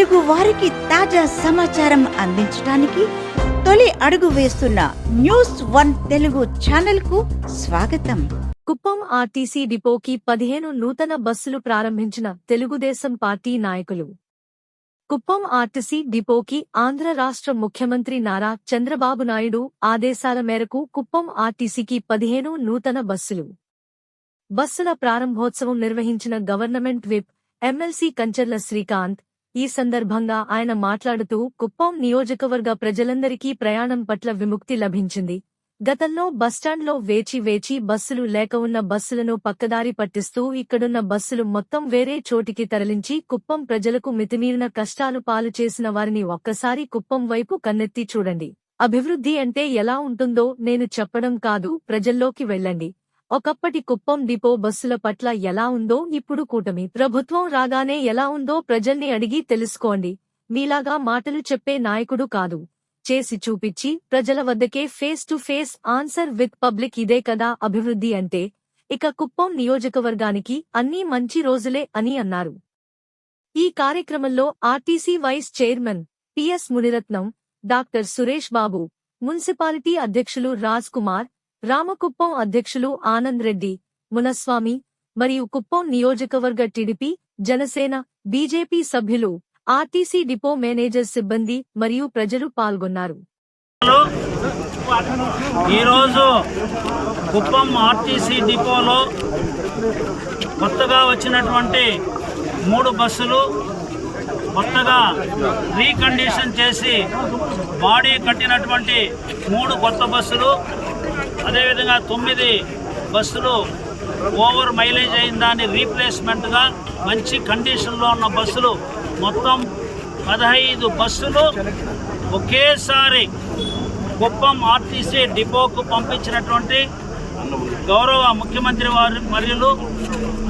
తెలుగు వారికి తాజా సమాచారం అందించడానికి తొలి అడుగు వేస్తున్న న్యూస్ వన్ తెలుగు ఛానల్కు స్వాగతం. కుప్పం ఆర్టీసీ డిపోకి పదిహేను నూతన బస్సులు ప్రారంభించిన తెలుగుదేశం పార్టీ నాయకులు. కుప్పం ఆర్టీసీ డిపోకి ఆంధ్ర రాష్ట్ర ముఖ్యమంత్రి నారా చంద్రబాబు నాయుడు ఆదేశాల మేరకు కుప్పం ఆర్టీసీకి పదిహేను నూతన బస్సులు. బస్సుల ప్రారంభోత్సవం నిర్వహించిన government whip MLC Kancharla Srikanth ఈ సందర్భంగా ఆయన మాట్లాడుతూ కుప్పం నియోజకవర్గ ప్రజలందరికీ ప్రయాణం పట్ల విముక్తి లభించింది. గతంలో బస్టాండ్లో వేచి వేచి బస్సులు లేక ఉన్న బస్సులను పక్కదారి పట్టిస్తూ ఇక్కడున్న బస్సులు మొత్తం వేరే చోటికి తరలించి కుప్పం ప్రజలకు మితిమీరిన కష్టాలు పాలు చేసిన వారిని ఒక్కసారి కుప్పం వైపు కన్నెత్తి చూడండి. అభివృద్ధి అంటే ఎలా ఉంటుందో నేను చెప్పడం కాదు ప్రజల్లోకి వెళ్ళండి. ఒకప్పటి కుప్పం డిపో బస్సుల పట్ల ఎలా ఉందో ఇప్పుడు కూటమి ప్రభుత్వం రాగానే ఎలా ఉందో ప్రజల్ని అడిగి తెలుసుకోండి. మీలాగా మాటలు చెప్పే నాయకుడు కాదు. చేసి చూపించి ప్రజల వద్దకే face to face answer with public ఇదే కదా అభివృద్ధి అంటే. ఇక కుప్పం నియోజకవర్గానికి అన్నీ మంచి రోజులే అని అన్నారు. ఈ కార్యక్రమంలో RTC vice chairman PS Muniratnam doctor Suresh Babu municipality అధ్యక్షులు రాజ్ కుమార్ రామకుప్పం అధ్యక్షులు ఆనంద్ రెడ్డి మునస్వామి మరియు కుప్పం నియోజకవర్గ టిడిపి జనసేన బీజేపీ సభ్యులు ఆర్టీసీ డిపో మేనేజర్ సిబ్బంది మరియు ప్రజలు పాల్గొన్నారు. ఈరోజు కుప్పం ఆర్టీసీ డిపోలో కొత్తగా వచ్చినటువంటి మూడు బస్సులు కొత్తగా రీకండిషన్ చేసి బాడీ కట్టినటువంటి మూడు కొత్త బస్సులు అదేవిధంగా తొమ్మిది బస్సులు ఓవర్ మైలేజ్ అయిన దాన్ని రీప్లేస్మెంట్గా మంచి కండిషన్లో ఉన్న బస్సులు మొత్తం పదహైదు బస్సులు ఒకేసారి కుప్పం ఆర్టీసీ డిపోకు పంపించినటువంటి గౌరవ ముఖ్యమంత్రి వారి మరియు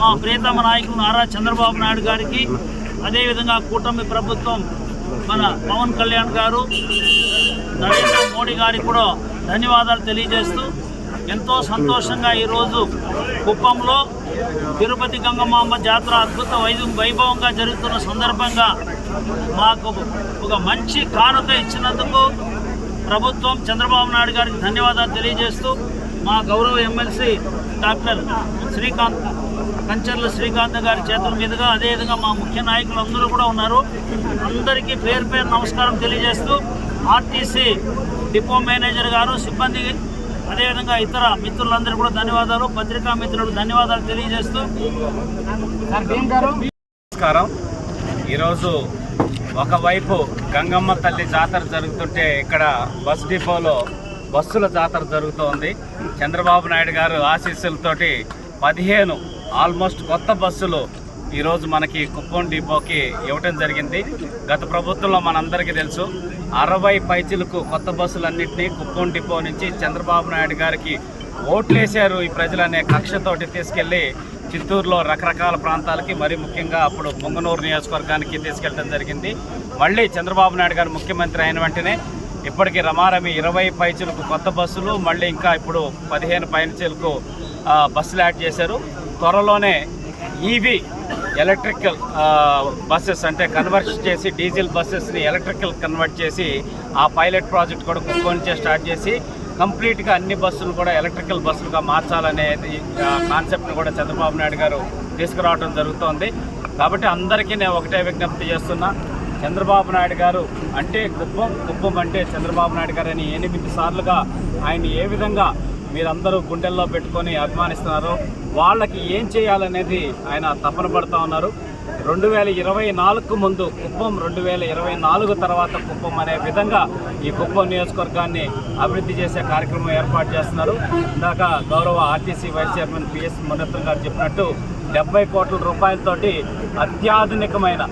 మా ప్రియతమ నాయకులు నారా చంద్రబాబు నాయుడు గారికి అదేవిధంగా కూటమి ప్రభుత్వం మన పవన్ కళ్యాణ్ గారు నరేంద్ర మోడీ గారికి కూడా ధన్యవాదాలు తెలియజేస్తూ ఎంతో సంతోషంగా ఈరోజు కుప్పంలో తిరుపతి గంగమ్మ జాతర అద్భుత వైద్య వైభవంగా జరుగుతున్న సందర్భంగా మాకు ఒక మంచి కానుక ఇచ్చినందుకు ప్రభుత్వం చంద్రబాబు నాయుడు గారికి ధన్యవాదాలు తెలియజేస్తూ మా గౌరవ ఎమ్మెల్సీ డాక్టర్ శ్రీకాంత్ కంచర్ల శ్రీకాంత్ గారి చేతుల మీదుగా అదేవిధంగా మా ముఖ్య నాయకులు అందరూ కూడా ఉన్నారు. అందరికీ పేరు పేరు నమస్కారం తెలియజేస్తూ ఆర్టీసీ డిపో మేనేజర్ గారు సిబ్బంది అదేవిధంగా ఇతర మిత్రులందరూ కూడా ధన్యవాదాలు. పత్రికా మిత్రులకు ధన్యవాదాలు తెలియజేస్తూ నమస్కారం. ఈరోజు ఒకవైపు గంగమ్మ తల్లి జాతర జరుగుతుంటే ఇక్కడ బస్ డిపోలో బస్సుల జాతర జరుగుతోంది. చంద్రబాబు నాయుడు గారు ఆశీస్సులతోటి పదిహేను ఆల్మోస్ట్ కొత్త బస్సులు ఈరోజు మనకి కుప్పం డిపోకి ఇవ్వటం జరిగింది. గత ప్రభుత్వంలో మనందరికీ తెలుసు అరవై పైచులకు కొత్త బస్సులన్నింటినీ కుప్పం డిపో నుంచి చంద్రబాబు నాయుడు గారికి ఓట్లేశారు ఈ ప్రజలనే కక్షతోటి తీసుకెళ్ళి చిత్తూరులో రకరకాల ప్రాంతాలకి మరి ముఖ్యంగా అప్పుడు పొంగనూరు నియోజకవర్గానికి తీసుకెళ్ళడం జరిగింది. మళ్ళీ చంద్రబాబు నాయుడు గారు ముఖ్యమంత్రి అయిన వెంటనే ఇప్పటికి రమారమి ఇరవై పైచులకు కొత్త బస్సులు మళ్ళీ ఇంకా ఇప్పుడు పదిహేను పైచులకు బస్సులు యాడ్ చేశారు. త్వరలోనే ఈవీ ఎలక్ట్రికల్ బస్సెస్ అంటే కన్వర్ట్ చేసి డీజిల్ బస్సెస్ని ఎలక్ట్రికల్ కన్వర్ట్ చేసి ఆ పైలట్ ప్రాజెక్ట్ కూడా కుప్పం చేసి స్టార్ట్ చేసి కంప్లీట్గా అన్ని బస్సులు కూడా ఎలక్ట్రికల్ బస్సులుగా మార్చాలనేది కాన్సెప్ట్ని కూడా చంద్రబాబు నాయుడు గారు తీసుకురావడం జరుగుతోంది. కాబట్టి అందరికీ నేను ఒకటే విజ్ఞప్తి చేస్తున్నా చంద్రబాబు నాయుడు గారు అంటే కుప్పం కుప్పం అంటే చంద్రబాబు నాయుడు గారు అని ఎనిమిది సార్లుగా ఆయన ఏ విధంగా మీరందరూ గుండెల్లో పెట్టుకొని అభిమానిస్తున్నారు. వాళ్ళకి ఏం చేయాలనేది ఆయన తపన పడుతూ ఉన్నారు. రెండు వేల ఇరవై నాలుగు ముందు కుప్పం రెండు వేల ఇరవై నాలుగు తర్వాత కుప్పం అనే విధంగా ఈ కుప్పం నియోజకవర్గాన్ని అభివృద్ధి చేసే కార్యక్రమం ఏర్పాటు చేస్తున్నారు. ఇందాక గౌరవ RTC vice chairman PS Muniratnam గారు చెప్పినట్టు డెబ్బై కోట్ల రూపాయలతోటి అత్యాధునికమైన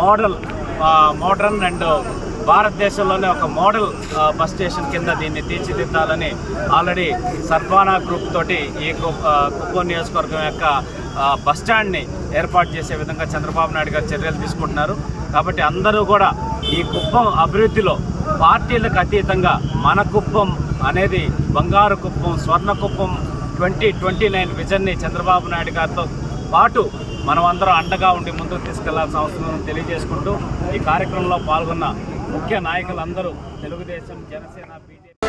మోడల్ మోడర్న్ అండ్ భారతదేశంలోనే ఒక మోడల్ బస్ స్టేషన్ కింద దీన్ని తీర్చిదిద్దాలని ఆల్రెడీ సర్బానా గ్రూప్ తోటి ఈ కు- కుప్పం నియోజకవర్గం యొక్క బస్ స్టాండ్ని ఏర్పాటు చేసే విధంగా చంద్రబాబు నాయుడు గారు చర్యలు తీసుకుంటున్నారు. కాబట్టి అందరూ కూడా ఈ కుప్పం అభివృద్ధిలో పార్టీలకు అతీతంగా మన కుప్పం అనేది బంగారు కుప్పం స్వర్ణ కుప్పం ట్వంటీ ట్వంటీ నైన్ విజన్ని చంద్రబాబు నాయుడు గారితో పాటు మనమందరం అండగా ఉండి ముందుకు తీసుకెళ్ళాల్సిన అవసరం తెలియజేసుకుంటూ ఈ కార్యక్రమంలో పాల్గొన్న ముఖ్య నాయకులందరూ తెలుగుదేశం జనసేన బీజేపీ